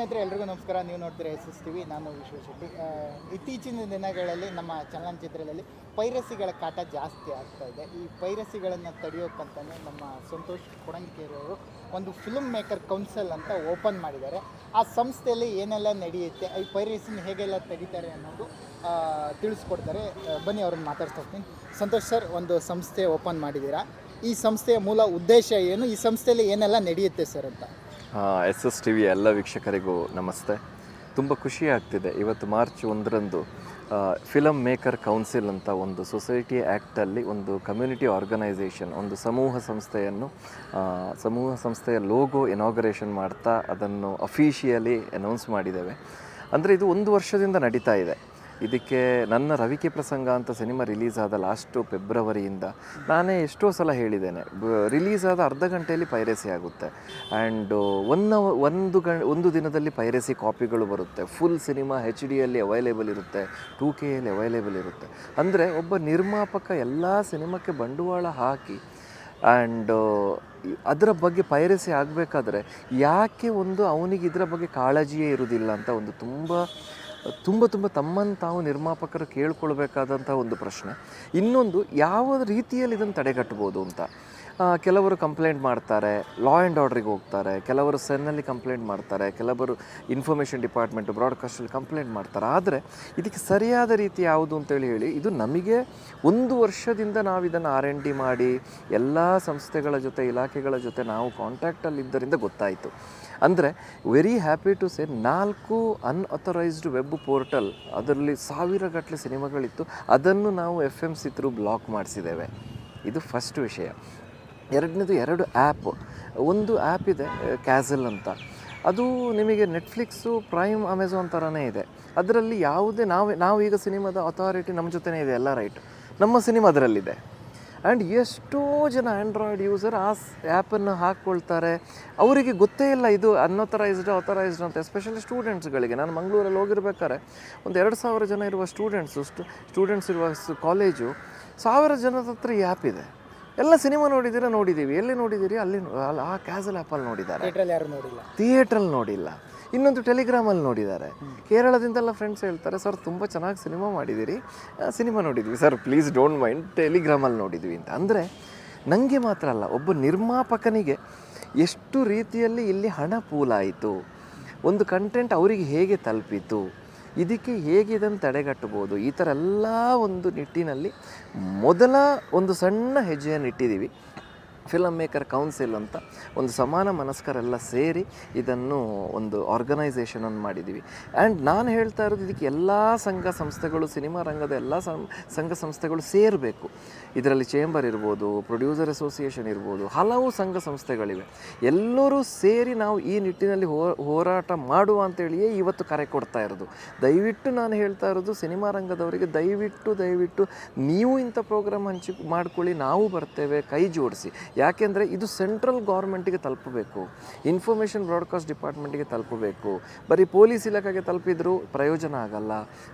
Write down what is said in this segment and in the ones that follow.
ಸ್ನೇಹಿತರೆ, ಎಲ್ರಿಗೂ ನಮಸ್ಕಾರ. ನೀವು ನೋಡ್ತೀರಾ ವಿ. ನಾನು ವಿಶ್ವ ಶೆಟ್ಟಿ. ಇತ್ತೀಚಿನ ದಿನಗಳಲ್ಲಿ ನಮ್ಮ ಚಲನಚಿತ್ರದಲ್ಲಿ ಪೈರಸಿಗಳ ಕಾಟ ಜಾಸ್ತಿ ಆಗ್ತಾ ಇದೆ. ಈ ಪೈರಸಿಗಳನ್ನು ತಡೆಯೋಕ್ಕಂತಲೇ ನಮ್ಮ ಸಂತೋಷ್ ಕೊಡಂಗೇರಿಯವರು ಒಂದು ಫಿಲ್ಮ್ ಮೇಕರ್ ಕೌನ್ಸಿಲ್ ಅಂತ ಓಪನ್ ಮಾಡಿದ್ದಾರೆ. ಆ ಸಂಸ್ಥೆಯಲ್ಲಿ ಏನೆಲ್ಲ ನಡೆಯುತ್ತೆ, ಈ ಪೈರಸಿನ ಹೇಗೆಲ್ಲ ತಡೀತಾರೆ ಅನ್ನೋದು ತಿಳಿಸ್ಕೊಡ್ತಾರೆ. ಬನ್ನಿ, ಅವ್ರನ್ನ ಮಾತಾಡ್ತಾ ಸಂತೋಷ್ ಸರ್, ಒಂದು ಸಂಸ್ಥೆ ಓಪನ್ ಮಾಡಿದ್ದೀರಾ? ಈ ಸಂಸ್ಥೆಯ ಮೂಲ ಉದ್ದೇಶ ಏನು? ಈ ಸಂಸ್ಥೆಯಲ್ಲಿ ಏನೆಲ್ಲ ನಡೆಯುತ್ತೆ ಸರ್ ಅಂತ. ಎಸ್ ಎಸ್ ಟಿ ವಿ ಎಲ್ಲ ವೀಕ್ಷಕರಿಗೂ ನಮಸ್ತೆ. ತುಂಬ ಖುಷಿ ಆಗ್ತಿದೆ. ಇವತ್ತು ಮಾರ್ಚ್ ಒಂದರಂದು ಫಿಲಮ್ ಮೇಕರ್ ಕೌನ್ಸಿಲ್ ಅಂತ ಒಂದು ಸೊಸೈಟಿ ಆ್ಯಕ್ಟಲ್ಲಿ ಒಂದು ಕಮ್ಯುನಿಟಿ ಆರ್ಗನೈಸೇಷನ್ ಒಂದು ಸಮೂಹ ಸಂಸ್ಥೆಯನ್ನು ಸಮೂಹ ಸಂಸ್ಥೆಯ ಲೋಗೋ ಇನಾಗರೇಷನ್ ಮಾಡ್ತಾ ಅದನ್ನು ಅಫೀಷಿಯಲಿ ಅನೌನ್ಸ್ ಮಾಡಿದ್ದೇವೆ. ಅಂದರೆ ಇದು ಒಂದು ವರ್ಷದಿಂದ ನಡೀತಾ ಇದೆ. ಇದಕ್ಕೆ ನನ್ನ ರವಿಕೆ ಪ್ರಸಂಗ ಅಂತ ಸಿನಿಮಾ ರಿಲೀಸ್ ಆದ ಲಾಸ್ಟು ಫೆಬ್ರವರಿಯಿಂದ ನಾನೇ ಎಷ್ಟೋ ಸಲ ಹೇಳಿದ್ದೇನೆ. ರಿಲೀಸ್ ಆದ ಅರ್ಧ ಗಂಟೆಯಲ್ಲಿ ಪೈರಸಿ ಆಗುತ್ತೆ. ಆ್ಯಂಡ್ ಒನ್ ಅವ, ಒಂದು ಗ, ಒಂದು ದಿನದಲ್ಲಿ ಪೈರಸಿ ಕಾಪಿಗಳು ಬರುತ್ತೆ. ಫುಲ್ ಸಿನಿಮಾ ಹೆಚ್ ಡಿಯಲ್ಲಿ ಅವೈಲೇಬಲ್ ಇರುತ್ತೆ. ಟೂ ಕೆಯಲ್ಲಿ ಅವೈಲೇಬಲ್ ಇರುತ್ತೆ. ಅಂದರೆ ಒಬ್ಬ ನಿರ್ಮಾಪಕ ಎಲ್ಲ ಸಿನಿಮಾಕ್ಕೆ ಬಂಡವಾಳ ಹಾಕಿ ಆ್ಯಂಡ್ ಅದರ ಬಗ್ಗೆ ಪೈರಸಿ ಆಗಬೇಕಾದ್ರೆ ಯಾಕೆ ಒಂದು ಅವನಿಗೆ ಇದರ ಬಗ್ಗೆ ಕಾಳಜಿಯೇ ಇರುವುದಿಲ್ಲ ಅಂತ ಒಂದು ತುಂಬ ತುಂಬ ತುಂಬ ತಮ್ಮನ್ನು ತಾವು ನಿರ್ಮಾಪಕರು ಕೇಳ್ಕೊಳ್ಬೇಕಾದಂಥ ಒಂದು ಪ್ರಶ್ನೆ. ಇನ್ನೊಂದು ಯಾವ ರೀತಿಯಲ್ಲಿ ಇದನ್ನು ತಡೆಗಟ್ಬೋದು ಅಂತ? ಕೆಲವರು ಕಂಪ್ಲೇಂಟ್ ಮಾಡ್ತಾರೆ ಲಾ ಆ್ಯಂಡ್ ಆರ್ಡ್ರಿಗೆ ಹೋಗ್ತಾರೆ, ಕೆಲವರು ಸೆನ್ನಲ್ಲಿ ಕಂಪ್ಲೇಂಟ್ ಮಾಡ್ತಾರೆ, ಕೆಲವರು ಇನ್ಫಾರ್ಮೇಷನ್ ಡಿಪಾರ್ಟ್ಮೆಂಟು ಬ್ರಾಡ್ಕಾಸ್ಟಲ್ಲಿ ಕಂಪ್ಲೇಂಟ್ ಮಾಡ್ತಾರೆ. ಆದರೆ ಇದಕ್ಕೆ ಸರಿಯಾದ ರೀತಿ ಯಾವುದು ಅಂತೇಳಿ ಹೇಳಿ ಇದು ನಮಗೆ ಒಂದು ವರ್ಷದಿಂದ ನಾವು ಇದನ್ನು ಆರ್ ಎನ್ ಡಿ ಮಾಡಿ, ಎಲ್ಲ ಸಂಸ್ಥೆಗಳ ಜೊತೆ, ಇಲಾಖೆಗಳ ಜೊತೆ ನಾವು ಕಾಂಟ್ಯಾಕ್ಟಲ್ಲಿದ್ದರಿಂದ ಗೊತ್ತಾಯಿತು. ಅಂದರೆ ವೆರಿ ಹ್ಯಾಪಿ ಟು ಸೇ ನಾಲ್ಕು ಅನ್ಅಥರೈಸ್ಡ್ ವೆಬ್ ಪೋರ್ಟಲ್ ಅದರಲ್ಲಿ ಸಾವಿರಗಟ್ಟಲೆ ಸಿನಿಮಾಗಳಿತ್ತು, ಅದನ್ನು ನಾವು F M C through block ಮಾಡಿಸಿದ್ದೇವೆ. ಇದು ಫಸ್ಟ್ ವಿಷಯ. ಎರಡನೇದು ಎರಡು ಆ್ಯಪ್ ಒಂದು ಆ್ಯಪ್ ಇದೆ ಕ್ಯಾಸಲ್ ಅಂತ. ಅದು ನಿಮಗೆ ನೆಟ್ಫ್ಲಿಕ್ಸು ಪ್ರೈಮ್ ಅಮೆಝಾನ್ ಥರನೇ ಇದೆ. ಅದರಲ್ಲಿ ಯಾವುದೇ ನಾವು, ನಾವೀಗ ಸಿನಿಮಾದ ಅಥಾರಿಟಿ ನಮ್ಮ ಜೊತೆನೇ ಇದೆ, ಎಲ್ಲ ರೈಟ್ ನಮ್ಮ ಸಿನಿಮಾ ಅದರಲ್ಲಿದೆ. ಆ್ಯಂಡ್ ಎಷ್ಟೋ ಜನ ಆ್ಯಂಡ್ರಾಯ್ಡ್ ಯೂಸರ್ ಆ ಆ್ಯಪನ್ನು ಹಾಕ್ಕೊಳ್ತಾರೆ. ಅವರಿಗೆ ಗೊತ್ತೇ ಇಲ್ಲ ಇದು ಅನ್ಅಥರೈಸ್ಡ್ ಅಥರೈಸ್ಡ್ ಅಂತ ಎಸ್ಪೆಷಲಿ ಸ್ಟೂಡೆಂಟ್ಸ್ಗಳಿಗೆ ನಾನು ಮಂಗಳೂರಲ್ಲಿ ಹೋಗಿರ್ಬೇಕಾದ್ರೆ ಒಂದು ಎರಡು ಸಾವಿರ ಜನ ಇರುವ ಸ್ಟೂಡೆಂಟ್ಸು ಸ್ಟೂಡೆಂಟ್ಸ್ ಇರುವ ಕಾಲೇಜು ಸಾವಿರ ಜನದ ಹತ್ರ ಈ ಆ್ಯಪ್ ಇದೆ. ಎಲ್ಲ ಸಿನಿಮಾ ನೋಡಿದ್ದೀರಾ? ನೋಡಿದ್ದೀವಿ. ಎಲ್ಲಿ ನೋಡಿದ್ದೀರಿ? ಅಲ್ಲಿ ಅಲ್ಲಿ ಆ ಕ್ಯಾಸಲ್ ಆ್ಯಪಲ್ಲಿ ನೋಡಿದ್ದಾರೆ. ಯಾರು ನೋಡಿಲ್ಲ. ಥಿಯೇಟ್ರಲ್ಲಿ ನೋಡಿಲ್ಲ. ಇನ್ನೊಂದು ಟೆಲಿಗ್ರಾಮಲ್ಲಿ ನೋಡಿದ್ದಾರೆ. ಕೇರಳದಿಂದೆಲ್ಲ ಫ್ರೆಂಡ್ಸ್ ಹೇಳ್ತಾರೆ ಸರ್ ತುಂಬ ಚೆನ್ನಾಗಿ ಸಿನಿಮಾ ಮಾಡಿದ್ದೀರಿ. ಸಿನಿಮಾ ನೋಡಿದ್ವಿ. ಸರ್ ಪ್ಲೀಸ್ ಡೋಂಟ್ ಮೈಂಡ್ ಟೆಲಿಗ್ರಾಮಲ್ಲಿ ನೋಡಿದ್ವಿ ಅಂತ. ಅಂದರೆ ನನಗೆ ಮಾತ್ರ ಅಲ್ಲ ಒಬ್ಬ ನಿರ್ಮಾಪಕನಿಗೆ ಎಷ್ಟು ರೀತಿಯಲ್ಲಿ ಇಲ್ಲಿ ಹಣ ಪೂಲಾಯಿತು ಒಂದು ಕಂಟೆಂಟ್ ಅವರಿಗೆ ಹೇಗೆ ತಲುಪಿತು ಇದಕ್ಕೆ ಹೇಗೆ ಇದನ್ನು ತಡೆಗಟ್ಟಬೋದು ಈ ಥರ ಎಲ್ಲ ಒಂದು ನಿಟ್ಟಿನಲ್ಲಿ ಮೊದಲ ಒಂದು ಸಣ್ಣ ಹೆಜ್ಜೆಯನ್ನು ಇಟ್ಟಿದ್ದೀವಿ. ಫಿಲಮ್ ಮೇಕರ್ ಕೌನ್ಸಿಲ್ ಅಂತ ಒಂದು ಸಮಾನ ಮನಸ್ಕರೆಲ್ಲ ಸೇರಿ ಇದನ್ನು ಒಂದು ಆರ್ಗನೈಸೇಷನನ್ನು ಮಾಡಿದ್ದೀವಿ ಆ್ಯಂಡ್ ನಾನು ಹೇಳ್ತಾ ಇರೋದು ಇದಕ್ಕೆ ಎಲ್ಲ ಸಂಘ ಸಂಸ್ಥೆಗಳು, ಸಿನಿಮಾ ರಂಗದ ಎಲ್ಲ ಸಂಘ ಸಂಸ್ಥೆಗಳು ಸೇರಬೇಕು. ಇದರಲ್ಲಿ ಚೇಂಬರ್ ಇರ್ಬೋದು ಪ್ರೊಡ್ಯೂಸರ್ ಅಸೋಸಿಯೇಷನ್ ಇರ್ಬೋದು, ಹಲವು ಸಂಘ ಸಂಸ್ಥೆಗಳಿವೆ. ಎಲ್ಲರೂ ಸೇರಿ ನಾವು ಈ ನಿಟ್ಟಿನಲ್ಲಿ ಹೋರಾಟ ಮಾಡುವ ಅಂತೇಳಿಯೇ ಇವತ್ತು ಕರೆ ಕೊಡ್ತಾ ಇರೋದು. ದಯವಿಟ್ಟು ನಾನು ಹೇಳ್ತಾ ಇರೋದು ಸಿನಿಮಾ ರಂಗದವರಿಗೆ ದಯವಿಟ್ಟು ದಯವಿಟ್ಟು ನೀವು ಇಂಥ ಪ್ರೋಗ್ರಾಮ್ ಹಂಚಿ, ಮಾಡ್ಕೊಳ್ಳಿ, ನಾವು ಬರ್ತೇವೆ, ಕೈ ಜೋಡಿಸಿ. ಯಾಕೆಂದರೆ ಇದು ಸೆಂಟ್ರಲ್ ಗೌರ್ಮೆಂಟಿಗೆ ತಲುಪಬೇಕು. ಇನ್ಫಾರ್ಮೇಷನ್ ಬ್ರಾಡ್ಕಾಸ್ಟ್ ಡಿಪಾರ್ಟ್ಮೆಂಟಿಗೆ ತಲುಪಬೇಕು. ಬರೀ ಪೊಲೀಸ್ ಇಲಾಖೆಗೆ ತಲುಪಿದ್ರೂ ಪ್ರಯೋಜನ ಆಗಲ್ಲ.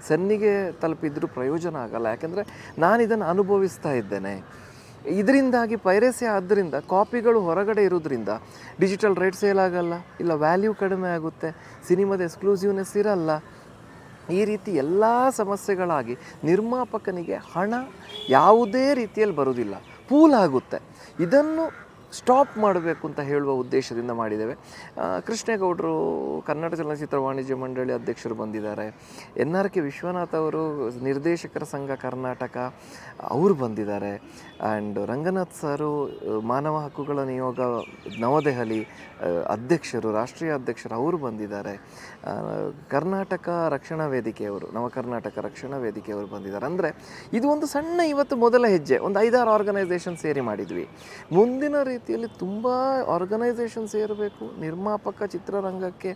ಸನ್ನಿಗೆ ತಲುಪಿದ್ರೂ ಪ್ರಯೋಜನ ಆಗಲ್ಲ. ಯಾಕೆಂದರೆ ನಾನು ಇದನ್ನು ಅನುಭವಿಸ್ತಾ ಇದ್ದೇನೆ. ಇದರಿಂದಾಗಿ ಪೈರಸಿ ಆದ್ದರಿಂದ ಕಾಪಿಗಳು ಹೊರಗಡೆ ಇರೋದ್ರಿಂದ ಡಿಜಿಟಲ್ ರೇಟ್ ಸೇಲ್ ಆಗಲ್ಲ, ಇಲ್ಲ ವ್ಯಾಲ್ಯೂ ಕಡಿಮೆ ಆಗುತ್ತೆ, ಸಿನಿಮಾದ ಎಕ್ಸ್ಕ್ಲೂಸಿವ್ನೆಸ್ ಇರಲ್ಲ. ಈ ರೀತಿ ಎಲ್ಲ ಸಮಸ್ಯೆಗಳಾಗಿ ನಿರ್ಮಾಪಕನಿಗೆ ಹಣ ಯಾವುದೇ ರೀತಿಯಲ್ಲಿ ಬರುವುದಿಲ್ಲ ಪೂಲ್ ಆಗುತ್ತೆ. ಇದನ್ನು ಸ್ಟಾಪ್ ಮಾಡಬೇಕು ಅಂತ ಹೇಳುವ ಉದ್ದೇಶದಿಂದ ಮಾಡಿದ್ದೇವೆ. ಕೃಷ್ಣೇಗೌಡರು ಕನ್ನಡ ಚಲನಚಿತ್ರ ವಾಣಿಜ್ಯ ಮಂಡಳಿ ಅಧ್ಯಕ್ಷರು ಬಂದಿದ್ದಾರೆ. ಎನ್ ಆರ್ ಕೆ ವಿಶ್ವನಾಥ್ ಅವರು, ನಿರ್ದೇಶಕರ ಸಂಘ ಕರ್ನಾಟಕ, ಅವರು ಬಂದಿದ್ದಾರೆ. ಆ್ಯಂಡ್ ರಂಗನಾಥ್ ಸರು, ಮಾನವ ಹಕ್ಕುಗಳ ನಿಯೋಗ ನವದೆಹಲಿ ಅಧ್ಯಕ್ಷರು, ರಾಷ್ಟ್ರೀಯ ಅಧ್ಯಕ್ಷರು, ಅವರು ಬಂದಿದ್ದಾರೆ. ಕರ್ನಾಟಕ ರಕ್ಷಣಾ ವೇದಿಕೆಯವರು ನವ ಕರ್ನಾಟಕ ರಕ್ಷಣಾ ವೇದಿಕೆಯವರು ಬಂದಿದ್ದಾರೆ. ಅಂದರೆ ಇದು ಒಂದು ಸಣ್ಣ, ಇವತ್ತು ಮೊದಲ ಹೆಜ್ಜೆ, ಒಂದು ಐದಾರು ಆರ್ಗನೈಸೇಷನ್ ಸೇರಿ ಮಾಡಿದ್ವಿ. ಮುಂದಿನ ರೀತಿಯಲ್ಲಿ ತುಂಬ ಆರ್ಗನೈಸೇಷನ್ಸ್ ಸೇರಬೇಕು ನಿರ್ಮಾಪಕ ಚಿತ್ರರಂಗಕ್ಕೆ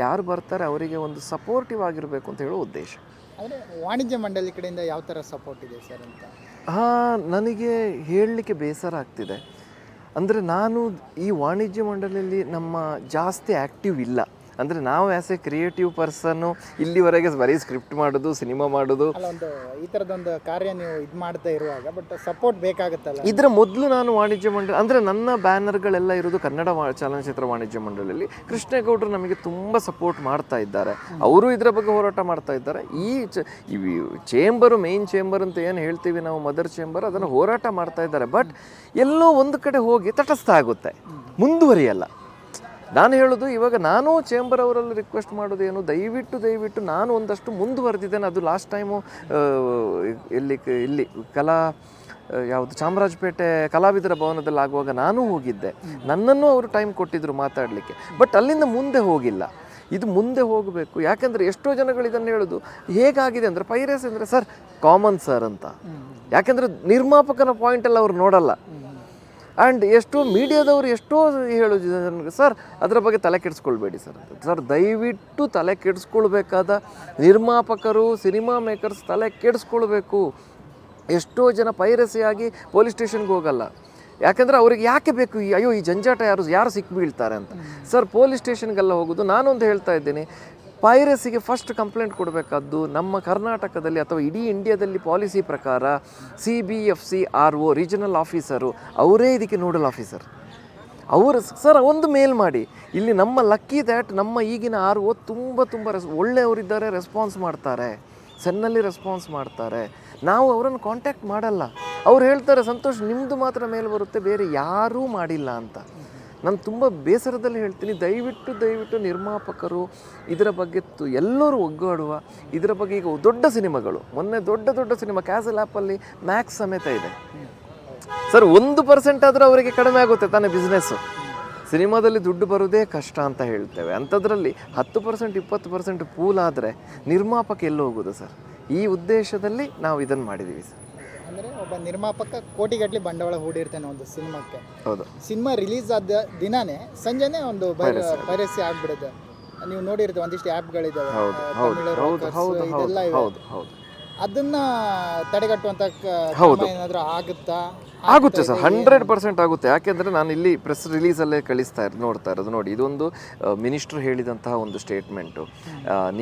ಯಾರು ಬರ್ತಾರೆ ಅವರಿಗೆ ಒಂದು ಸಪೋರ್ಟಿವ್ ಆಗಿರಬೇಕು ಅಂತ ಹೇಳೋ ಉದ್ದೇಶ. ಆದರೆ ವಾಣಿಜ್ಯ ಮಂಡಳಿ ಕಡೆಯಿಂದ ಯಾವ ಥರ ಸಪೋರ್ಟ್ ಇದೆ ಸರ್ ಅಂತ? ಹಾಂ ನನಗೆ ಹೇಳಲಿಕ್ಕೆ ಬೇಸರ ಆಗ್ತಿದೆ. ಅಂದರೆ ನಾನು ಈ ವಾಣಿಜ್ಯ ಮಂಡಳಿಯಲ್ಲಿ ನಮ್ಮ ಜಾಸ್ತಿ ಆ್ಯಕ್ಟಿವ್ ಇಲ್ಲ. ಅಂದರೆ ನಾವು ಆ್ಯಸ್ ಎ ಕ್ರಿಯೇಟಿವ್ ಪರ್ಸನ್ ಇಲ್ಲಿವರೆಗೆ ಬರೀ ಸ್ಕ್ರಿಪ್ಟ್ ಮಾಡೋದು ಸಿನಿಮಾ ಮಾಡೋದು. ಒಂದು ಈ ಥರದೊಂದು ಕಾರ್ಯ ನೀವು ಇದು ಮಾಡ್ತಾ ಇರುವಾಗ ಬಟ್ ಸಪೋರ್ಟ್ ಬೇಕಾಗುತ್ತಲ್ಲ? ಇದರ ಮೊದಲು ನಾನು ವಾಣಿಜ್ಯ ಮಂಡಳಿ ಅಂದರೆ ನನ್ನ ಬ್ಯಾನರ್ಗಳೆಲ್ಲ ಇರೋದು ಕನ್ನಡ ಚಲನಚಿತ್ರ ವಾಣಿಜ್ಯ ಮಂಡಳಿಯಲ್ಲಿ. ಕೃಷ್ಣೇಗೌಡರು ನಮಗೆ ತುಂಬ ಸಪೋರ್ಟ್ ಮಾಡ್ತಾ ಇದ್ದಾರೆ. ಅವರು ಇದರ ಬಗ್ಗೆ ಹೋರಾಟ ಮಾಡ್ತಾ ಇದ್ದಾರೆ. ಈ ಚೇಂಬರು ಮೇನ್ ಚೇಂಬರ್ ಅಂತ ಏನು ಹೇಳ್ತೀವಿ ನಾವು ಮದರ್ ಚೇಂಬರ್ ಅದನ್ನು ಹೋರಾಟ ಮಾಡ್ತಾ ಇದ್ದಾರೆ. ಬಟ್ ಎಲ್ಲೋ ಒಂದು ಕಡೆ ಹೋಗಿ ತಟಸ್ಥ ಆಗುತ್ತೆ. ಮುಂದುವರಿಯಲ್ಲ. ನಾನು ಹೇಳೋದು, ಇವಾಗ ನಾನು ಚೇಂಬರ್ ಅವರಲ್ಲಿ ರಿಕ್ವೆಸ್ಟ್ ಮಾಡೋದು ಏನು? ದಯವಿಟ್ಟು ದಯವಿಟ್ಟು ನಾನು ಒಂದಷ್ಟು ಮುಂದುವರೆದಿದ್ದೇನೆ. ಅದು ಲಾಸ್ಟ್ ಟೈಮು ಇಲ್ಲಿ ಇಲ್ಲಿ ಕಲಾ ಯಾವುದು, ಚಾಮರಾಜಪೇಟೆ ಕಲಾವಿದರ ಭವನದಲ್ಲಿ ಆಗುವಾಗ ನಾನು ಹೋಗಿದ್ದೆ. ನನ್ನನ್ನು ಅವರು ಟೈಮ್ ಕೊಟ್ಟಿದ್ದರು ಮಾತಾಡಲಿಕ್ಕೆ. ಬಟ್ ಅಲ್ಲಿಂದ ಮುಂದೆ ಹೋಗಿಲ್ಲ. ಇದು ಮುಂದೆ ಹೋಗಬೇಕು. ಯಾಕಂದರೆ ಎಷ್ಟೋ ಜನಗಳು ಇದನ್ನು ಹೇಳೋದು, ಹೇಗಾಗಿದೆ ಅಂದರೆ, ಪೈರೇಸ್ ಅಂದರೆ, ಸರ್ ಕಾಮನ್ ಸರ್ ಅಂತ. ಯಾಕೆಂದರೆ ನಿರ್ಮಾಪಕನ ಪಾಯಿಂಟಲ್ಲಿ ಅವ್ರು ನೋಡಲ್ಲ. ಆ್ಯಂಡ್ ಎಷ್ಟೋ ಮೀಡಿಯಾದವರು ಎಷ್ಟೋ ಹೇಳೋದು ನನಗೆ. ಸರ್ ಅದರ ಬಗ್ಗೆ ತಲೆ ಕೆಡಿಸ್ಕೊಳ್ಬೇಡಿ ಸರ್ ಸರ್ ದಯವಿಟ್ಟು ತಲೆ ಕೆಡಿಸ್ಕೊಳ್ಬೇಕಾದ ನಿರ್ಮಾಪಕರು ಸಿನಿಮಾ ಮೇಕರ್ಸ್ ತಲೆ ಕೆಡಿಸ್ಕೊಳ್ಬೇಕು. ಎಷ್ಟೋ ಜನ ಪೈರಸಿಯಾಗಿ ಪೊಲೀಸ್ ಸ್ಟೇಷನ್ಗೆ ಹೋಗಲ್ಲ. ಯಾಕೆಂದರೆ ಅವ್ರಿಗೆ ಯಾಕೆ ಬೇಕು ಈ ಅಯ್ಯೋ, ಈ ಜಂಜಾಟ ಯಾರು ಯಾರು ಸಿಕ್ಕಿಬೀಳ್ತಾರೆ ಅಂತ. ಸರ್ ಪೊಲೀಸ್ ಸ್ಟೇಷನ್ಗೆಲ್ಲ ಹೋಗೋದು. ನಾನೊಂದು ಹೇಳ್ತಾ ಇದ್ದೀನಿ. ಪೈರಸಿಗೆ ಫಸ್ಟ್ ಕಂಪ್ಲೇಂಟ್ ಕೊಡಬೇಕಾದ್ದು ನಮ್ಮ ಕರ್ನಾಟಕದಲ್ಲಿ ಅಥವಾ ಇಡೀ ಇಂಡಿಯಾದಲ್ಲಿ ಪಾಲಿಸಿ ಪ್ರಕಾರ C B F C R O regional officer ಅವರೇ ಇದಕ್ಕೆ ನೋಡಲ್ ಆಫೀಸರ್ ಅವರು ಸರ್ ಒಂದು ಮೇಲ್ ಮಾಡಿ, ಇಲ್ಲಿ ನಮ್ಮ ಲಕ್ಕಿ ದ್ಯಾಟ್ ನಮ್ಮ ಈಗಿನ ಆರ್ ಒ ತುಂಬ ತುಂಬ ರೆಸ್ ಒಳ್ಳೆಯವರಿದ್ದಾರೆ ರೆಸ್ಪಾನ್ಸ್ ಮಾಡ್ತಾರೆ, ಸೆನ್ನಲ್ಲಿ ರೆಸ್ಪಾನ್ಸ್ ಮಾಡ್ತಾರೆ. ನಾವು ಅವರನ್ನು ಕಾಂಟ್ಯಾಕ್ಟ್ ಮಾಡಲ್ಲ. ಅವ್ರು ಹೇಳ್ತಾರೆ, ಸಂತೋಷ್ ನಿಮ್ಮದು ಮಾತ್ರ ಮೇಲೆ ಬರುತ್ತೆ, ಬೇರೆ ಯಾರೂ ಮಾಡಿಲ್ಲ ಅಂತ. ನಾನು ತುಂಬ ಬೇಸರದಲ್ಲಿ ಹೇಳ್ತೀನಿ, ದಯವಿಟ್ಟು ದಯವಿಟ್ಟು ನಿರ್ಮಾಪಕರು ಇದರ ಬಗ್ಗೆ ಎಲ್ಲರೂ ಒಗ್ಗಾಡುವ, ಇದರ ಬಗ್ಗೆ ಈಗ ದೊಡ್ಡ ಸಿನಿಮಾಗಳು, ಮೊನ್ನೆ ದೊಡ್ಡ ದೊಡ್ಡ ಸಿನಿಮಾ ಕ್ಯಾಸಲ್ ಆ್ಯಪಲ್ಲಿ ಮ್ಯಾಕ್ಸ್ ಸಮೇತ ಇದೆ. ಸರ್ ಒಂದು ಪರ್ಸೆಂಟ್ ಆದರೂ ಅವರಿಗೆ ಕಡಿಮೆ ಆಗುತ್ತೆ ತಾನೇ ಬಿಸ್ನೆಸ್ಸು ಸಿನಿಮಾದಲ್ಲಿ ದುಡ್ಡು ಬರೋದೇ ಕಷ್ಟ ಅಂತ ಹೇಳ್ತೇವೆ. ಅಂಥದ್ರಲ್ಲಿ ಹತ್ತು ಪರ್ಸೆಂಟ್ ಇಪ್ಪತ್ತು ಪರ್ಸೆಂಟ್ ಪೂಲ್ ಆದರೆ ನಿರ್ಮಾಪಕ ಎಲ್ಲ ಹೋಗೋದು ಸರ್ ಈ ಉದ್ದೇಶದಲ್ಲಿ ನಾವು ಇದನ್ನು ಮಾಡಿದ್ದೀವಿ ಸರ್ ಒಬ್ಬ ನಿರ್ಮಾಪಕ ಕೋಟಿಗಟ್ಟಲೆ ಬಂಡವಾಳ ಹೂಡಿರ್ತಾನೆ ಒಂದು ಸಿನಿಮಾಕ್ಕೆ. ಹೌದು. ಸಿನಿಮಾ ರಿಲೀಸ್ ಆದ ದಿನಾನೇ ಸಂಜೆನೆ ಒಂದು ಪೈರಸಿ ಆಗ್ಬಿಡುತ್ತೆ. ನೀವು ನೋಡಿರ್ತೀವಿ ಒಂದಿಷ್ಟು ಆ್ಯಪ್ಗಳಿದ್ದಾವೆ ಹೌದು ಇದೆಲ್ಲ ಇವೆ. ಅದನ್ನ ತಡೆಗಟ್ಟುವಂತ ಹೌದು. ಏನಾದ್ರೂ ಆಗುತ್ತಾ? ಆಗುತ್ತೆ ಸರ್ ಹಂಡ್ರೆಡ್ ಪರ್ಸೆಂಟ್ ಆಗುತ್ತೆ. ಯಾಕೆಂದ್ರೆ ನಾನು ಇಲ್ಲಿ ಪ್ರೆಸ್ ರಿಲೀಸಲ್ಲೇ ಕಳಿಸ್ತಾ ಇರೋದು ನೋಡ್ತಾ ಇರೋದು. ನೋಡಿ ಇದೊಂದು ಮಿನಿಸ್ಟರ್ ಹೇಳಿದಂತಹ ಒಂದು ಸ್ಟೇಟ್ಮೆಂಟು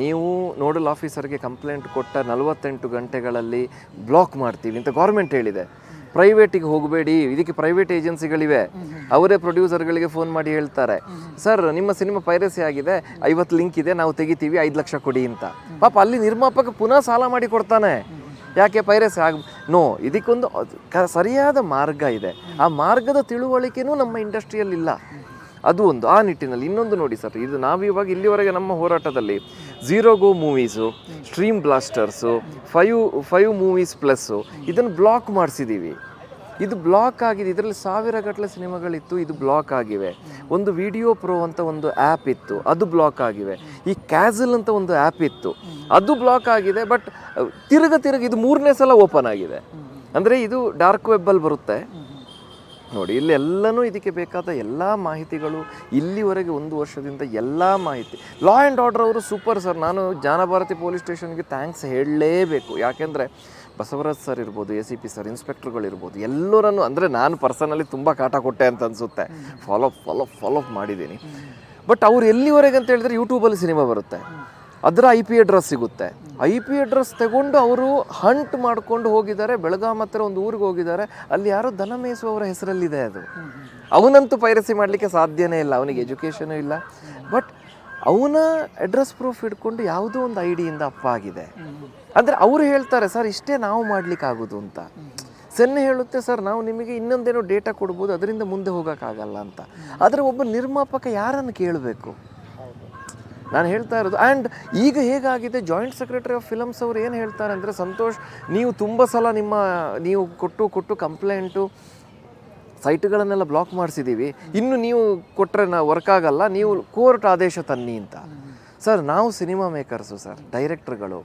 ನೀವು ನೋಡಲ್ ಆಫೀಸರ್ಗೆ ಕಂಪ್ಲೇಂಟ್ ಕೊಟ್ಟ ನಲವತ್ತೆಂಟು ಗಂಟೆಗಳಲ್ಲಿ ಬ್ಲಾಕ್ ಮಾಡ್ತೀವಿ ಅಂತ ಗೌರ್ಮೆಂಟ್ ಹೇಳಿದೆ. ಪ್ರೈವೇಟಿಗೆ ಹೋಗಬೇಡಿ, ಇದಕ್ಕೆ ಪ್ರೈವೇಟ್ ಏಜೆನ್ಸಿಗಳಿವೆ. ಅವರೇ ಪ್ರೊಡ್ಯೂಸರ್ಗಳಿಗೆ ಫೋನ್ ಮಾಡಿ ಹೇಳ್ತಾರೆ. ಸರ್, ನಿಮ್ಮ ಸಿನಿಮಾ ಪೈರಸಿ ಆಗಿದೆ, ಐವತ್ತು ಲಿಂಕ್ ಇದೆ, ನಾವು ತೆಗಿತೀವಿ, ಐದು ಲಕ್ಷ ಕೊಡಿ ಅಂತ. ಪಾಪ ಅಲ್ಲಿ ನಿರ್ಮಾಪಕ ಪುನಃ ಸಾಲ ಮಾಡಿ ಕೊಡ್ತಾನೆ. ಯಾಕೆ ಪೈರಸಿ ಆಗ? ನೋ ಇದಕ್ಕೊಂದು ಸರಿಯಾದ ಮಾರ್ಗ ಇದೆ. ಆ ಮಾರ್ಗದ ತಿಳುವಳಿಕೆನೂ ನಮ್ಮ ಇಂಡಸ್ಟ್ರಿಯಲ್ಲಿಲ್ಲ. ಅದು ಒಂದು. ಆ ನಿಟ್ಟಿನಲ್ಲಿ ಇನ್ನೊಂದು ನೋಡಿ ಸರ್, ಇದು ನಾವು ಇವಾಗ ಇಲ್ಲಿವರೆಗೆ ನಮ್ಮ ಹೋರಾಟದಲ್ಲಿ zero go movies stream blasters five five movies plus ಇದನ್ನು ಬ್ಲಾಕ್ ಮಾಡಿಸಿದ್ದೀವಿ ಇದು ಬ್ಲಾಕ್ ಆಗಿದೆ. ಇದರಲ್ಲಿ ಸಾವಿರ ಗಟ್ಟಲೆ ಸಿನಿಮಾಗಳಿತ್ತು, ಇದು ಬ್ಲಾಕ್ ಆಗಿವೆ. ಒಂದು ವಿಡಿಯೋ ಪ್ರೋ ಅಂತ ಒಂದು ಆ್ಯಪ್ ಇತ್ತು, ಅದು ಬ್ಲಾಕ್ ಆಗಿವೆ. ಈ ಕ್ಯಾಸಲ್ ಅಂತ ಒಂದು ಆ್ಯಪ್ ಇತ್ತು, ಅದು ಬ್ಲಾಕ್ ಆಗಿದೆ, ಬಟ್, ತಿರುಗ ತಿರುಗ ಇದು ಮೂರನೇ ಸಲ ಓಪನ್ ಆಗಿದೆ. ಅಂದರೆ ಇದು ಡಾರ್ಕ್ ವೆಬ್ಬಲ್ಲಿ ಬರುತ್ತೆ. ನೋಡಿ, ಇಲ್ಲಿ ಎಲ್ಲನೂ ಇದಕ್ಕೆ ಬೇಕಾದ ಎಲ್ಲ ಮಾಹಿತಿಗಳು, ಇಲ್ಲಿವರೆಗೆ ಒಂದು ವರ್ಷದಿಂದ ಎಲ್ಲ ಮಾಹಿತಿ. ಲಾ ಆ್ಯಂಡ್ ಆರ್ಡರ್ ಅವರು ಸೂಪರ್ ಸರ್. ನಾನು ಜಾನಭಾರತಿ ಪೊಲೀಸ್ ಸ್ಟೇಷನ್ಗೆ ಥ್ಯಾಂಕ್ಸ್ ಹೇಳಲೇಬೇಕು. ಯಾಕೆಂದರೆ ಬಸವರಾಜ್ ಸರ್ ಇರ್ಬೋದು, ಎ ಸಿ ಪಿ ಸರ್ ಇನ್ಸ್ಪೆಕ್ಟರ್ಗಳಿರ್ಬೋದು ಎಲ್ಲರನ್ನು ಅಂದರೆ ನಾನು ಪರ್ಸನಲಿ ತುಂಬ ಕಾಟ ಕೊಟ್ಟೆ ಅಂತ ಅನಿಸುತ್ತೆ. ಫಾಲೋ ಫಾಲೋ ಫಾಲೋ ಮಾಡಿದ್ದೀನಿ. ಬಟ್ ಅವ್ರು ಎಲ್ಲಿವರೆಗೆ ಅಂತ ಹೇಳಿದ್ರೆ ಯೂಟ್ಯೂಬಲ್ಲಿ ಸಿನಿಮಾ ಬರುತ್ತೆ. ಅದರ ಐ ಪಿ ಅಡ್ರೆಸ್ ಸಿಗುತ್ತೆ. ಐ ಪಿ ಅಡ್ರೆಸ್ ತಗೊಂಡು ಅವರು ಹಂಟ್ ಮಾಡ್ಕೊಂಡು ಹೋಗಿದ್ದಾರೆ. ಬೆಳಗಾಂ ಹತ್ರ ಒಂದು ಊರಿಗೆ ಹೋಗಿದ್ದಾರೆ. ಅಲ್ಲಿ ಯಾರೋ ದನ ಮೇಯಿಸುವವರ ಹೆಸರಲ್ಲಿದೆ ಅದು. ಅವನಂತೂ ಪೈರಸಿ ಮಾಡಲಿಕ್ಕೆ ಸಾಧ್ಯನೇ ಇಲ್ಲ. ಅವನಿಗೆ ಎಜುಕೇಷನೂ ಇಲ್ಲ. ಬಟ್ ಅವನ ಅಡ್ರೆಸ್ ಪ್ರೂಫ್ ಇಟ್ಕೊಂಡು ಯಾವುದೋ ಒಂದು ಐ ಡಿಯಿಂದ ಅಪ್ಪ ಆಗಿದೆ. ಅಂದರೆ ಅವರು ಹೇಳ್ತಾರೆ, ಸರ್, ಇಷ್ಟೇ ನಾವು ಮಾಡ್ಲಿಕ್ಕಾಗೋದು ಅಂತ. ಸೆನ್ನೆ ಹೇಳುತ್ತೆ, ಸರ್, ನಾವು ನಿಮಗೆ ಇನ್ನೊಂದೇನೋ ಡೇಟಾ ಕೊಡ್ಬೋದು, ಅದರಿಂದ ಮುಂದೆ ಹೋಗೋಕ್ಕಾಗಲ್ಲ ಅಂತ. ಆದರೆ ಒಬ್ಬ ನಿರ್ಮಾಪಕ ಯಾರನ್ನು ಕೇಳಬೇಕು? ನಾನು ಹೇಳ್ತಾ ಇರೋದು ಆ್ಯಂಡ್ ಈಗ ಹೇಗಾಗಿದೆ ಜಾಯಿಂಟ್ ಸೆಕ್ರೆಟರಿ ಆಫ್ ಫಿಲಮ್ಸ್ ಅವರು ಏನು ಹೇಳ್ತಾರೆ ಅಂದರೆ, ಸಂತೋಷ್, ನೀವು ತುಂಬ ಸಲ ನಿಮ್ಮ, ನೀವು ಕೊಟ್ಟು ಕೊಟ್ಟು ಕಂಪ್ಲೇಂಟು ಸೈಟ್ಗಳನ್ನೆಲ್ಲ ಬ್ಲಾಕ್ ಮಾಡಿಸಿದ್ದೀವಿ ಇನ್ನು ನೀವು ಕೊಟ್ಟರೆ ನಾ ವರ್ಕ್ ಆಗಲ್ಲ, ನೀವು ಕೋರ್ಟ್ ಆದೇಶ ತನ್ನಿ ಅಂತ. ಸರ್, ನಾವು ಸಿನಿಮಾ ಮೇಕರ್ಸು ಸರ್, ಡೈರೆಕ್ಟ್ರ್ಗಳು.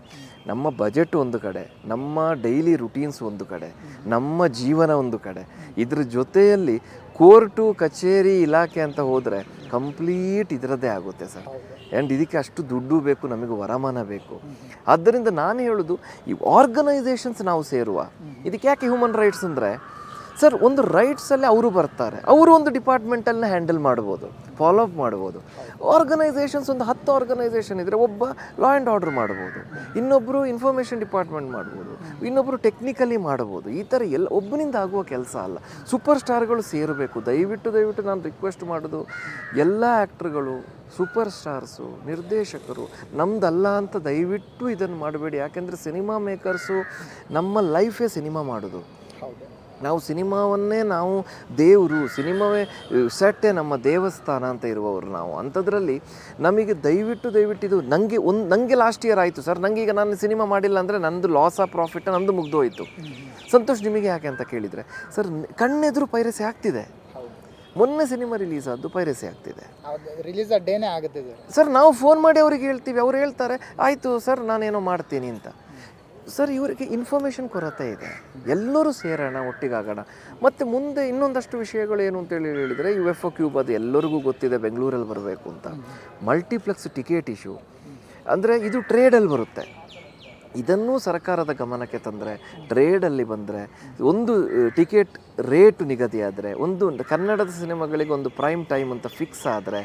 ನಮ್ಮ ಬಜೆಟ್ ಒಂದು ಕಡೆ, ನಮ್ಮ ಡೈಲಿ ರುಟೀನ್ಸ್ ಒಂದು ಕಡೆ, ನಮ್ಮ ಜೀವನ ಒಂದು ಕಡೆ. ಇದ್ರ ಜೊತೆಯಲ್ಲಿ ಕೋರ್ಟು, ಕಚೇರಿ, ಇಲಾಖೆ ಅಂತ ಹೋದರೆ ಕಂಪ್ಲೀಟ್ ಇದರದ್ದೇ ಆಗುತ್ತೆ ಸರ್. ಆ್ಯಂಡ್ ಇದಕ್ಕೆ ಅಷ್ಟು ದುಡ್ಡು ಬೇಕು, ನಮಗೆ ವರಮಾನ ಬೇಕು. ಆದ್ದರಿಂದ ನಾನು ಹೇಳೋದು, ಈ ಆರ್ಗನೈಸೇಷನ್ಸ್ ನಾವು ಸೇರುವ, ಇದಕ್ಕೆ ಯಾಕೆ ಹ್ಯೂಮನ್ ರೈಟ್ಸ್ ಅಂದರೆ ಸರ್, ಒಂದು ರೈಟ್ಸಲ್ಲಿ ಅವರು ಬರ್ತಾರೆ. ಅವರು ಒಂದು ಡಿಪಾರ್ಟ್ಮೆಂಟಲ್ಲಿ ಹ್ಯಾಂಡಲ್ ಮಾಡ್ಬೋದು ಫಾಲೋ ಅಪ್ ಮಾಡ್ಬೋದು. ಆರ್ಗನೈಸೇಷನ್ಸ್ ಒಂದು ಹತ್ತು ಆರ್ಗನೈಸೇಷನ್ ಇದ್ದರೆ ಒಬ್ಬ ಲಾ ಆ್ಯಂಡ್ ಆರ್ಡರ್ ಮಾಡ್ಬೋದು ಇನ್ನೊಬ್ಬರು ಇನ್ಫಾರ್ಮೇಷನ್ ಡಿಪಾರ್ಟ್ಮೆಂಟ್ ಮಾಡ್ಬೋದು ಇನ್ನೊಬ್ಬರು ಟೆಕ್ನಿಕಲಿ ಮಾಡ್ಬೋದು. ಈ ಥರ ಎಲ್ಲ ಒಬ್ಬನಿಂದ ಆಗುವ ಕೆಲಸ ಅಲ್ಲ. ಸೂಪರ್ ಸ್ಟಾರ್ಗಳು ಸೇರಬೇಕು. ದಯವಿಟ್ಟು ದಯವಿಟ್ಟು ನಾನು ರಿಕ್ವೆಸ್ಟ್ ಮಾಡೋದು, ಎಲ್ಲ ಆ್ಯಕ್ಟ್ರುಗಳು ಸೂಪರ್ ಸ್ಟಾರ್ಸು ನಿರ್ದೇಶಕರು, ನಮ್ದಲ್ಲ ಅಂತ ದಯವಿಟ್ಟು ಇದನ್ನು ಮಾಡಬೇಡಿ. ಯಾಕೆಂದರೆ ಸಿನಿಮಾ ಮೇಕರ್ಸು ನಮ್ಮ ಲೈಫೇ ಸಿನಿಮಾ ಮಾಡೋದು. ನಾವು ಸಿನಿಮಾವನ್ನೇ ನಾವು ದೇವರು ಸಿನಿಮಾವೇ ಸೆಟ್ಟೆ ನಮ್ಮ ದೇವಸ್ಥಾನ ಅಂತ ಇರುವವರು ನಾವು. ಅಂಥದ್ರಲ್ಲಿ ನಮಗೆ ದಯವಿಟ್ಟು ದಯವಿಟ್ಟು ಇದು ನನಗೆ ಒಂದು ನನಗೆ ಲಾಸ್ಟ್ ಇಯರ್ ಆಯಿತು ಸರ್. ನನಗೆ ಈಗ ನಾನು ಸಿನಿಮಾ ಮಾಡಿಲ್ಲ ಅಂದರೆ ನಂದು ಲಾಸ್ ಆ ಪ್ರಾಫಿಟ್ ನಂದು ಮುಗ್ದೋಯಿತು. ಸಂತೋಷ್ ನಿಮಗೆ ಯಾಕೆ ಅಂತ ಕೇಳಿದರೆ ಸರ್ ಕಣ್ಣೆದುರು ಪೈರಸಿ ಆಗ್ತಿದೆ. ಮೊನ್ನೆ ಸಿನಿಮಾ ರಿಲೀಸ್ ಆದ್ದು ಪೈರಸಿ ಆಗ್ತಿದೆ. ರಿಲೀಸ್ ಡೇನೇ ಆಗುತ್ತೆ ಸರ್ ನಾವು ಫೋನ್ ಮಾಡಿ ಅವ್ರಿಗೆ ಹೇಳ್ತೀವಿ. ಅವ್ರು ಹೇಳ್ತಾರೆ ಆಯಿತು ಸರ್ ನಾನೇನೋ ಮಾಡ್ತೀನಿ ಅಂತ. ಸರ್ ಇವರಿಗೆ ಇನ್ಫಾರ್ಮೇಷನ್ ಕೊರತೆ ಇದೆ. ಎಲ್ಲರೂ ಸೇರೋಣ ಒಟ್ಟಿಗಾಗೋಣ. ಮತ್ತು ಮುಂದೆ ಇನ್ನೊಂದಷ್ಟು ವಿಷಯಗಳು ಏನು ಅಂತೇಳಿ ಹೇಳಿದರೆ ಯು ಎಫ್ ಒ ಕ್ಯೂಬ್ ಅದು ಎಲ್ಲರಿಗೂ ಗೊತ್ತಿದೆ ಬೆಂಗಳೂರಲ್ಲಿ ಬರಬೇಕು ಅಂತ. ಮಲ್ಟಿಪ್ಲೆಕ್ಸ್ ಟಿಕೆಟ್ ಇಶ್ಯೂ ಅಂದರೆ ಇದು ಟ್ರೇಡಲ್ಲಿ ಬರುತ್ತೆ. ಇದನ್ನೂ ಸರ್ಕಾರದ ಗಮನಕ್ಕೆ ತಂದರೆ ಟ್ರೇಡಲ್ಲಿ ಬಂದರೆ, ಒಂದು ಟಿಕೆಟ್ ರೇಟ್ ನಿಗದಿಯಾದರೆ, ಒಂದು ಕನ್ನಡದ ಸಿನಿಮಾಗಳಿಗೆ ಒಂದು ಪ್ರೈಮ್ ಟೈಮ್ ಅಂತ ಫಿಕ್ಸ್ ಆದರೆ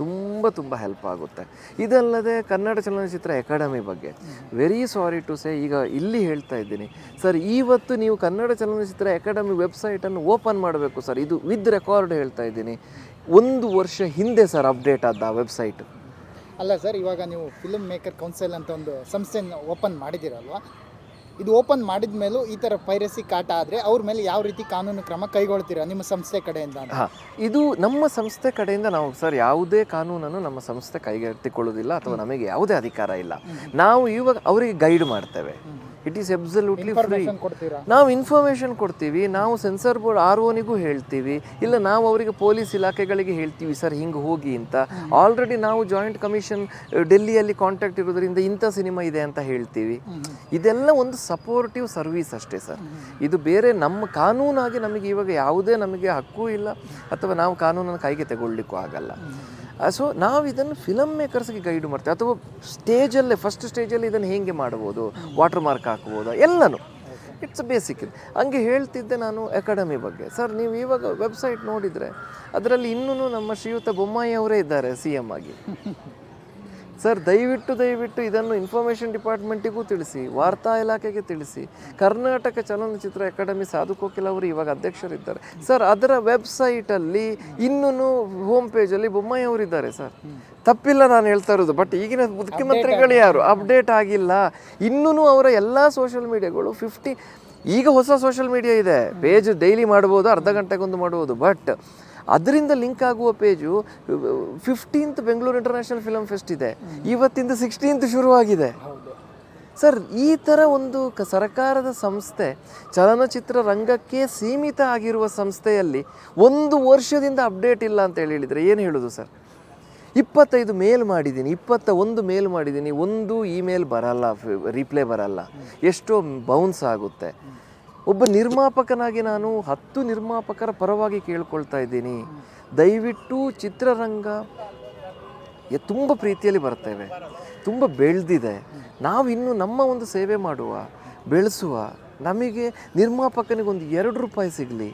ತುಂಬ ತುಂಬ ಹೆಲ್ಪ್ ಆಗುತ್ತೆ. ಇದಲ್ಲದೆ ಕನ್ನಡ ಚಲನಚಿತ್ರ ಅಕಾಡೆಮಿ ಬಗ್ಗೆ. ವೆರಿ ಸಾರಿ ಟು ಸೇ ಈಗ ಇಲ್ಲಿ ಹೇಳ್ತಾ ಇದ್ದೀನಿ. ಸರ್ ಇವತ್ತು ನೀವು ಕನ್ನಡ ಚಲನಚಿತ್ರ ಅಕಾಡೆಮಿ ವೆಬ್ಸೈಟನ್ನು ಓಪನ್ ಮಾಡಬೇಕು ಸರ್ ಇದು ವಿತ್ ರೆಕಾರ್ಡ್ ಹೇಳ್ತಾ ಇದ್ದೀನಿ. ಒಂದು ವರ್ಷ ಹಿಂದೆ ಸರ್ ಅಪ್ಡೇಟ್ ಆದ ವೆಬ್ಸೈಟ್ ಅಲ್ಲ ಸರ್ ಇವಾಗ ನೀವು ಫಿಲ್ಮ್ ಮೇಕರ್ ಕೌನ್ಸಿಲ್ ಅಂತ ಒಂದು ಸಂಸ್ಥೆಯನ್ನು ಓಪನ್ ಮಾಡಿದ್ದೀರಲ್ವಾ? ಇದು ಓಪನ್ ಮಾಡಿದ ಮೇಲೂ ಈ ತರ ಪೈರಸಿ ಕಾಟ ಆದ್ರೆ ಅವ್ರ ಮೇಲೆ ಯಾವ ರೀತಿ ಕಾನೂನು ಕ್ರಮ ಕೈಗೊಳ್ತೀರಾ ನಿಮ್ಮ ಸಂಸ್ಥೆ ಕಡೆಯಿಂದ ಹಾಂ ಇದು ನಮ್ಮ ಸಂಸ್ಥೆ ಕಡೆಯಿಂದ ನಾವು ಸರ್ ಯಾವುದೇ ಕಾನೂನನ್ನು ನಮ್ಮ ಸಂಸ್ಥೆ ಕೈಗೆತ್ತಿಕೊಳ್ಳೋದಿಲ್ಲ ಅಥವಾ ನಮಗೆ ಯಾವುದೇ ಅಧಿಕಾರ ಇಲ್ಲ. ನಾವು ಇವಾಗ ಅವರಿಗೆ ಗೈಡ್ ಮಾಡ್ತೇವೆ. ಇಟ್ ಈಸ್ ಎಬ್ಸಲ್ಯೂಟ್ಲಿ ಫ್ರೀ ನಾವು ಇನ್ಫಾರ್ಮೇಷನ್ ಕೊಡ್ತೀವಿ ನಾವು ಸೆನ್ಸರ್ ಬೋರ್ಡ್ ಆರ್ ಓನಿಗೂ ಹೇಳ್ತೀವಿ ಇಲ್ಲ ನಾವು ಅವರಿಗೆ ಪೊಲೀಸ್ ಇಲಾಖೆಗಳಿಗೆ ಹೇಳ್ತೀವಿ ಸರ್ ಹಿಂಗೆ ಹೋಗಿ ಅಂತ. ಆಲ್ರೆಡಿ ನಾವು ಜಾಯಿಂಟ್ ಕಮಿಷನ್ ಡೆಲ್ಲಿಯಲ್ಲಿ ಕಾಂಟ್ಯಾಕ್ಟ್ ಇರೋದ್ರಿಂದ ಇಂಥ ಸಿನಿಮಾ ಇದೆ ಅಂತ ಹೇಳ್ತೀವಿ. ಇದೆಲ್ಲ ಒಂದು ಸಪೋರ್ಟಿವ್ ಸರ್ವಿಸ್ ಅಷ್ಟೇ ಸರ್ ಇದು ಬೇರೆ ನಮ್ಮ ಕಾನೂನಾಗಿ ನಮಗೆ ಇವಾಗ ಯಾವುದೇ ನಮಗೆ ಹಕ್ಕು ಇಲ್ಲ ಅಥವಾ ನಾವು ಕಾನೂನನ್ನು ಕೈಗೆ ತಗೊಳ್ಳಿಕ್ಕೂ ಆಗಲ್ಲ. ಸೊ ನಾವು ಇದನ್ನು ಫಿಲಮ್ ಮೇಕರ್ಸ್ಗೆ ಗೈಡ್ ಮಾಡ್ತೇವೆ. ಅಥವಾ ಸ್ಟೇಜಲ್ಲೇ ಫಸ್ಟ್ ಸ್ಟೇಜಲ್ಲಿ ಇದನ್ನು ಹೇಗೆ ಮಾಡ್ಬೋದು? ವಾಟರ್ ಮಾರ್ಕ್ ಹಾಕ್ಬೋದು? ಎಲ್ಲನೂ. ಇಟ್ಸ್ ಬೇಸಿಕ್ ಹಂಗೆ ಹೇಳ್ತಿದ್ದೆ ನಾನು ಅಕಾಡೆಮಿ ಬಗ್ಗೆ. ಸರ್ ನೀವು ಇವಾಗ ವೆಬ್ಸೈಟ್ ನೋಡಿದರೆ, ಅದರಲ್ಲಿ ಇನ್ನೂ ನಮ್ಮ ಶ್ರೀಯುತ ಬೊಮ್ಮಾಯಿ ಅವರೇ ಇದ್ದಾರೆ ಸಿ ಎಂ ಆಗಿ. ಸರ್ ದಯವಿಟ್ಟು ದಯವಿಟ್ಟು ಇದನ್ನು ಇನ್ಫಾರ್ಮೇಷನ್ ಡಿಪಾರ್ಟ್ಮೆಂಟಿಗೂ ತಿಳಿಸಿ ವಾರ್ತಾ ಇಲಾಖೆಗೆ ತಿಳಿಸಿ. ಕರ್ನಾಟಕ ಚಲನಚಿತ್ರ ಅಕಾಡೆಮಿ ಸಾಧು ಕೋಕಿಲ್ ಅವರು ಇವಾಗ ಅಧ್ಯಕ್ಷರಿದ್ದಾರೆ. ಸರ್ ಅದರ ವೆಬ್ಸೈಟಲ್ಲಿ ಇನ್ನೂ ಹೋಮ್ ಪೇಜಲ್ಲಿ ಬೊಮ್ಮಾಯಿ ಅವರಿದ್ದಾರೆ ಸರ್. ತಪ್ಪಿಲ್ಲ ನಾನು ಹೇಳ್ತಾ ಇರೋದು ಬಟ್ ಈಗಿನ ಮುಖ್ಯಮಂತ್ರಿಗಳು ಯಾರು? ಅಪ್ಡೇಟ್ ಆಗಿಲ್ಲ. ಇನ್ನೂ ಅವರ ಎಲ್ಲ ಸೋಷಿಯಲ್ ಮೀಡಿಯಾಗಳು ಫಿಫ್ಟಿ ಈಗ ಹೊಸ ಸೋಷಿಯಲ್ ಮೀಡಿಯಾ ಇದೆ. ಪೇಜ್ ಡೈಲಿ ಮಾಡ್ಬೋದು ಅರ್ಧ ಗಂಟೆಗೊಂದು ಮಾಡ್ಬೋದು ಬಟ್ ಅದರಿಂದ ಲಿಂಕ್ ಆಗುವ page fifteenth Bengaluru international film fest ಇದೆ. ಇವತ್ತಿಂದ ಸಿಕ್ಸ್ಟೀನ್ತ್ ಶುರುವಾಗಿದೆ. ಸರ್ ಈ ಥರ ಒಂದು ಕ ಸರ್ಕಾರದ ಸಂಸ್ಥೆ ಚಲನಚಿತ್ರ ರಂಗಕ್ಕೆ ಸೀಮಿತ ಆಗಿರುವ ಸಂಸ್ಥೆಯಲ್ಲಿ ಒಂದು ವರ್ಷದಿಂದ ಅಪ್ಡೇಟ್ ಇಲ್ಲ ಅಂತ ಹೇಳಿ ಹೇಳಿದರೆ ಏನು ಹೇಳೋದು ಸರ್? ಇಪ್ಪತ್ತೈದು ಮೇಲ್ ಮಾಡಿದ್ದೀನಿ ಇಪ್ಪತ್ತ ಒಂದು ಮೇಲ್ ಮಾಡಿದ್ದೀನಿ ಒಂದು ಇಮೇಲ್ ಬರಲ್ಲ ರಿಪ್ಲೈ ಬರಲ್ಲ. ಎಷ್ಟೋ ಬೌನ್ಸ್ ಆಗುತ್ತೆ. ಒಬ್ಬ ನಿರ್ಮಾಪಕನಾಗಿ ನಾನು ಹತ್ತು ನಿರ್ಮಾಪಕರ ಪರವಾಗಿ ಕೇಳ್ಕೊಳ್ತಾ ಇದ್ದೀನಿ. ದಯವಿಟ್ಟು ಚಿತ್ರರಂಗ ತುಂಬ ಪ್ರೀತಿಯಲ್ಲಿ ಬರ್ತೇವೆ. ತುಂಬ ಬೆಳೆದಿದೆ. ನಾವು ಇನ್ನು ನಮ್ಮ ಒಂದು ಸೇವೆ ಮಾಡುವ, ಬೆಳೆಸುವ, ನಮಗೆ ನಿರ್ಮಾಪಕನಿಗೆ ಒಂದು ಎರಡು ರೂಪಾಯಿ ಸಿಗಲಿ,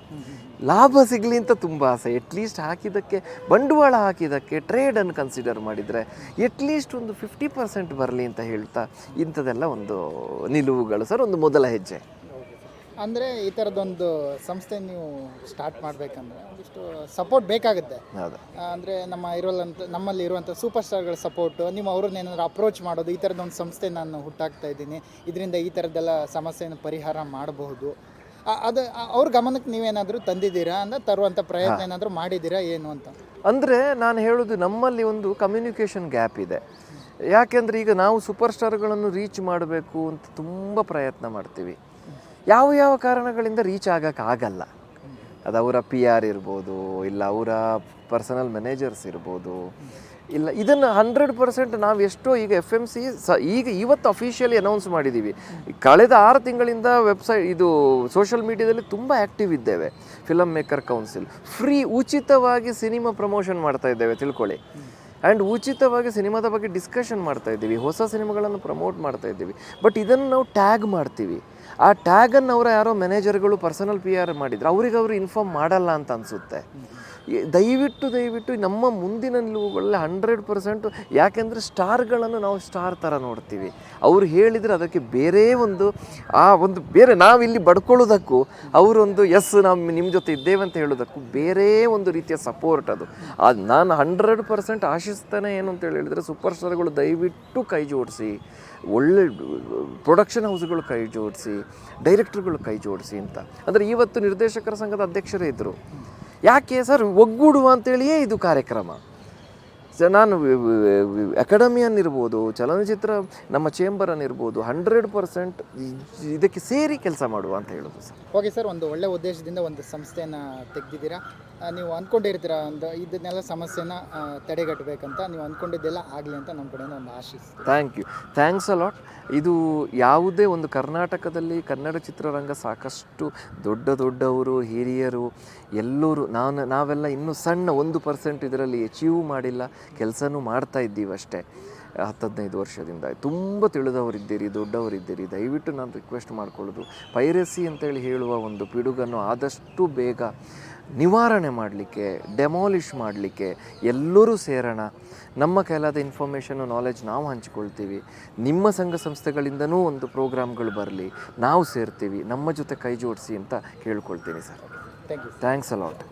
ಲಾಭ ಸಿಗಲಿ ಅಂತ ತುಂಬ ಆಸೆ. ಎಟ್ಲೀಸ್ಟ್ ಹಾಕಿದ್ದಕ್ಕೆ, ಬಂಡವಾಳ ಹಾಕಿದ್ದಕ್ಕೆ ಟ್ರೇಡನ್ನು ಕನ್ಸಿಡರ್ ಮಾಡಿದರೆ ಎಟ್ಲೀಸ್ಟ್ ಒಂದು ಫಿಫ್ಟಿ ಪರ್ಸೆಂಟ್ ಬರಲಿ ಅಂತ ಹೇಳ್ತಾ ಇಂಥದ್ದೆಲ್ಲ ಒಂದು ನಿಲುವುಗಳು. ಸರ್, ಒಂದು ಮೊದಲ ಹೆಜ್ಜೆ. ಅಂದರೆ ಈ ಥರದೊಂದು ಸಂಸ್ಥೆ ನೀವು ಸ್ಟಾರ್ಟ್ ಮಾಡಬೇಕಂದ್ರೆ ಒಂದಿಷ್ಟು ಸಪೋರ್ಟ್ ಬೇಕಾಗುತ್ತೆ. ಹೌದು. ಅಂದರೆ ನಮ್ಮ ಇರೋಲ್ಲಂತ ನಮ್ಮಲ್ಲಿ ಇರುವಂತ ಸೂಪರ್ ಸ್ಟಾರ್ಗಳ ಸಪೋರ್ಟು ನೀವು ಅವ್ರನ್ನ ಏನಾದ್ರು ಅಪ್ರೋಚ್ ಮಾಡೋದು ಈ ಥರದ್ದೊಂದು ಸಂಸ್ಥೆ ನಾನು ಹುಟ್ಟಾಕ್ತಾ ಇದ್ದೀನಿ. ಇದರಿಂದ ಈ ಥರದ್ದೆಲ್ಲ ಸಮಸ್ಯೆಯನ್ನು ಪರಿಹಾರ ಮಾಡಬಹುದು. ಆ- ಅದು ಆ- ಅವ್ರ ಗಮನಕ್ಕೆ ನೀವೇನಾದರೂ ತಂದಿದ್ದೀರಾ? ಅಂದ್ರೆ ತರುವಂಥ ಪ್ರಯತ್ನ ಏನಾದರೂ ಮಾಡಿದ್ದೀರಾ ಏನು ಅಂತ? ಅಂದರೆ ನಾನು ಹೇಳೋದು ನಮ್ಮಲ್ಲಿ ಒಂದು ಕಮ್ಯುನಿಕೇಷನ್ ಗ್ಯಾಪ್ ಇದೆ. ಯಾಕೆಂದರೆ ಈಗ ನಾವು ಸೂಪರ್ ಸ್ಟಾರ್ಗಳನ್ನು ರೀಚ್ ಮಾಡಬೇಕು ಅಂತ ತುಂಬ ಪ್ರಯತ್ನ ಮಾಡ್ತೀವಿ. ಯಾವ ಯಾವ ಕಾರಣಗಳಿಂದ ರೀಚ್ ಆಗೋಕ್ಕಾಗಲ್ಲ ಅದು ಅವರ ಪಿ ಆರ್ ಇರ್ಬೋದು, ಇಲ್ಲ ಅವರ ಪರ್ಸನಲ್ ಮ್ಯಾನೇಜರ್ಸ್ ಇರ್ಬೋದು. ಇಲ್ಲ, ಇದನ್ನು ಹಂಡ್ರೆಡ್ ಪರ್ಸೆಂಟ್ ನಾವು ಎಷ್ಟೋ ಈಗ ಎಫ್ ಎಂ ಸಿ ಸ, ಈಗ ಇವತ್ತು ಅಫಿಷಿಯಲಿ ಅನೌನ್ಸ್ ಮಾಡಿದ್ದೀವಿ ಕಳೆದ ಆರು ತಿಂಗಳಿಂದ ವೆಬ್ಸೈಟ್ ಇದು ಸೋಷಿಯಲ್ ಮೀಡಿಯಾದಲ್ಲಿ ತುಂಬ ಆ್ಯಕ್ಟಿವ್ ಇದ್ದೇವೆ. ಫಿಲಮ್ ಮೇಕರ್ ಕೌನ್ಸಿಲ್ ಫ್ರೀ ಉಚಿತವಾಗಿ ಸಿನಿಮಾ ಪ್ರಮೋಷನ್ ಮಾಡ್ತಾ ಇದ್ದೇವೆ, ತಿಳ್ಕೊಳ್ಳಿ. ಆ್ಯಂಡ್ ಉಚಿತವಾಗಿ ಸಿನಿಮಾದ ಬಗ್ಗೆ ಡಿಸ್ಕಷನ್ ಮಾಡ್ತಾ ಇದ್ದೀವಿ. ಹೊಸ ಸಿನಿಮಾಗಳನ್ನು ಪ್ರಮೋಟ್ ಮಾಡ್ತಾ ಇದ್ದೀವಿ. ಬಟ್ ಇದನ್ನು ನಾವು ಟ್ಯಾಗ್ ಮಾಡ್ತೀವಿ. ಆ ಟ್ಯಾಗನ್ನು ಅವರ ಯಾರೋ ಮ್ಯಾನೇಜರ್ಗಳು ಪರ್ಸನಲ್ ಪಿ ಆರ್ ಮಾಡಿದ್ರು. ಅವ್ರಿಗೆ ಅವರು ಇನ್ಫಾರ್ಮ್ ಮಾಡಲ್ಲ ಅಂತ ಅನಿಸುತ್ತೆ. ದಯವಿಟ್ಟು ದಯವಿಟ್ಟು ನಮ್ಮ ಮುಂದಿನ ನಿಲುವುಗಳಲ್ಲಿ ಹಂಡ್ರೆಡ್ ಪರ್ಸೆಂಟು ಯಾಕೆಂದರೆ ಸ್ಟಾರ್ಗಳನ್ನು ನಾವು ಸ್ಟಾರ್ ಥರ ನೋಡ್ತೀವಿ. ಅವರು ಹೇಳಿದರೆ ಅದಕ್ಕೆ ಬೇರೆ ಒಂದು, ಆ ಒಂದು ಬೇರೆ ನಾವಿಲ್ಲಿ ಬಡ್ಕೊಳ್ಳೋದಕ್ಕೂ ಅವರೊಂದು ಎಸ್ ನಾವು ನಿಮ್ಮ ಜೊತೆ ಇದ್ದೇವೆ ಅಂತ ಹೇಳೋದಕ್ಕೂ ಬೇರೆ ಒಂದು ರೀತಿಯ ಸಪೋರ್ಟ್ ಅದು. ಅದು ನಾನು ಹಂಡ್ರೆಡ್ ಪರ್ಸೆಂಟ್ ಆಶಿಸ್ತಾನೆ ಏನು ಅಂತ ಹೇಳಿ ಹೇಳಿದರೆ ಸೂಪರ್ ಸ್ಟಾರ್ಗಳು ದಯವಿಟ್ಟು ಕೈ ಜೋಡಿಸಿ, ಒಳ್ಳೆ ಪ್ರೊಡಕ್ಷನ್ ಹೌಸ್ಗಳು ಕೈ ಜೋಡಿಸಿ ಡೈರೆಕ್ಟರ್ಗಳು ಕೈ ಜೋಡಿಸಿ ಅಂತ. ಅಂದರೆ ಇವತ್ತು ನಿರ್ದೇಶಕರ ಸಂಘದ ಅಧ್ಯಕ್ಷರೇ ಇದ್ದರು ಯಾಕೆ ಸರ್ ಒಗ್ಗೂಡುವ ಅಂತೇಳಿಯೇ ಇದು ಕಾರ್ಯಕ್ರಮ. ಸ ನಾನು ಅಕಾಡೆಮಿಯನ್ ಇರ್ಬೋದು ಚಲನಚಿತ್ರ ನಮ್ಮ ಚೇಂಬರನ್ನು ಇರ್ಬೋದು ಹಂಡ್ರೆಡ್ ಪರ್ಸೆಂಟ್ ಇದಕ್ಕೆ ಸೇರಿ ಕೆಲಸ ಮಾಡುವ ಅಂತ ಹೇಳೋದು ಸರ್. ಓಕೆ ಸರ್ ಒಂದು ಒಳ್ಳೆ ಉದ್ದೇಶದಿಂದ ಒಂದು ಸಂಸ್ಥೆಯನ್ನು ತೆಗೆದಿದ್ದೀರಾ? ನೀವು ಅಂದ್ಕೊಂಡಿರ್ತೀರ ಒಂದು ಇದನ್ನೆಲ್ಲ ಸಮಸ್ಯೆನ ತಡೆಗಟ್ಟಬೇಕಂತ ನೀವು ಅಂದ್ಕೊಂಡಿದ್ದೆಲ್ಲ ಆಗಲಿ ಅಂತ ನಮ್ಮ ಕಡೆಯಿಂದ ಒಂದು Ashish thank you thanks a lot ಇದು ಯಾವುದೇ ಒಂದು ಕರ್ನಾಟಕದಲ್ಲಿ ಕನ್ನಡ ಚಿತ್ರರಂಗ ಸಾಕಷ್ಟು ದೊಡ್ಡ ದೊಡ್ಡವರು ಹಿರಿಯರು ಎಲ್ಲರೂ ನಾನು, ನಾವೆಲ್ಲ ಇನ್ನೂ ಸಣ್ಣ ಒಂದು ಪರ್ಸೆಂಟ್ ಇದರಲ್ಲಿ ಅಚೀವ್ ಮಾಡಿಲ್ಲ, ಕೆಲಸನೂ ಮಾಡ್ತಾ ಇದ್ದೀವಿ ಅಷ್ಟೇ. ಹತ್ತು ಹದಿನೈದು ವರ್ಷದಿಂದ. ತುಂಬ ತಿಳಿದವರಿದ್ದೀರಿ, ದೊಡ್ಡವರಿದ್ದೀರಿ. ದಯವಿಟ್ಟು ನಾನು ರಿಕ್ವೆಸ್ಟ್ ಮಾಡ್ಕೊಳ್ಳೋದು. ಪೈರಸಿ ಅಂತೇಳಿ ಹೇಳುವ ಒಂದು ಪಿಡುಗನ್ನು ಆದಷ್ಟು ಬೇಗ ನಿವಾರಣೆ ಮಾಡಲಿಕ್ಕೆ ಡೆಮಾಲಿಷ್ ಮಾಡಲಿಕ್ಕೆ ಎಲ್ಲರೂ ಸೇರೋಣ. ನಮ್ಮ ಕೈಲಾದ ಇನ್ಫಾರ್ಮೇಷನ್ನು ನಾಲೆಜ್ ನಾವು ಹಂಚಿಕೊಳ್ತೀವಿ. ನಿಮ್ಮ ಸಂಘ ಸಂಸ್ಥೆಗಳಿಂದನೂ ಒಂದು ಪ್ರೋಗ್ರಾಮ್ಗಳು ಬರಲಿ. ನಾವು ಸೇರ್ತೀವಿ. ನಮ್ಮ ಜೊತೆ ಕೈ ಜೋಡಿಸಿ ಅಂತ ಕೇಳ್ಕೊಳ್ತೀನಿ sir. Thank you thanks a lot